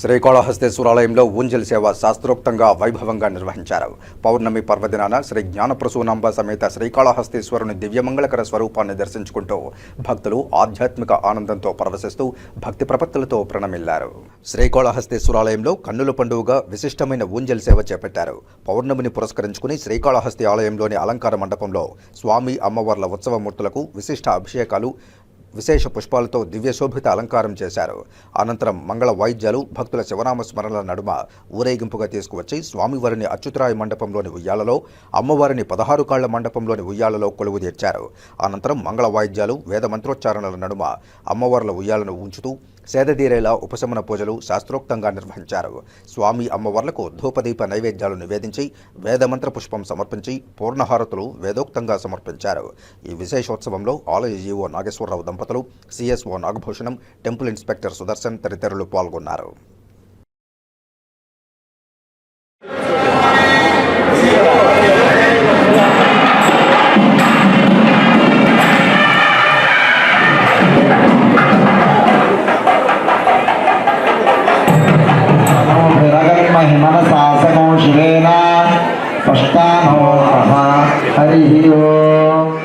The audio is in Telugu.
శ్రీకాళహస్తేశ్వరాలయంలో ఊంజల్ సేవ శాస్త్రోక్తంగా వైభవంగా నిర్వహించారు. పౌర్ణమి పర్వదినాన శ్రీ జ్ఞానప్రసూనాంబ సమేత శ్రీకాళహస్తేశ్వరుని దివ్యమంగళకర స్వరూపాన్ని దర్శించుకుంటూ భక్తులు ఆధ్యాత్మిక ఆనందంతో పరవశిస్తూ భక్తి ప్రపత్తులతో ప్రణమిల్లారు. శ్రీకాళహస్తేశ్వరాలయంలో కన్నుల పండుగగా విశిష్టమైన ఊంజల్ సేవ చేపట్టారు. పౌర్ణమిని పురస్కరించుకుని శ్రీకాళహస్తి ఆలయంలోని అలంకార మండపంలో స్వామి అమ్మవార్ల ఉత్సవమూర్తులకు విశిష్ట అభిషేకాలు విశేష పుష్పాలతో దివ్యశోభిత అలంకారం చేశారు. అనంతరం మంగళ వాయిద్యాలు భక్తుల శివనామ స్మరణల నడుమ ఊరేగింపుగా తీసుకువచ్చి స్వామివారిని అచ్యుతరాయ మండపంలోని ఉయ్యాలలో అమ్మవారిని పదహారు కాళ్ళ మండపంలోని ఉయ్యాలలో కొలువు తీర్చారు. అనంతరం మంగళ వాయిద్యాలు వేద మంత్రోచ్చారణల నడుమ అమ్మవార్ల ఉయ్యాలను ఉంచుతూ సేదదీరేలా ఉపశమన పూజలు శాస్త్రోక్తంగా నిర్వహించారు. స్వామి అమ్మవార్లకు ధూపదీప నైవేద్యాలు నివేదించి వేదమంత్ర పుష్పం సమర్పించి పూర్ణహారతులు వేదోక్తంగా సమర్పించారు. ఈ విశేషోత్సవంలో ఆలయ జీవో నాగేశ్వరరావు దంపతులు CSO Nagabhushanam temple inspector Sudarshan తదితరులు పాల్గొన్నారు हिमनसासनो शिवेन स्पष्टानो नमः हरिः ओम्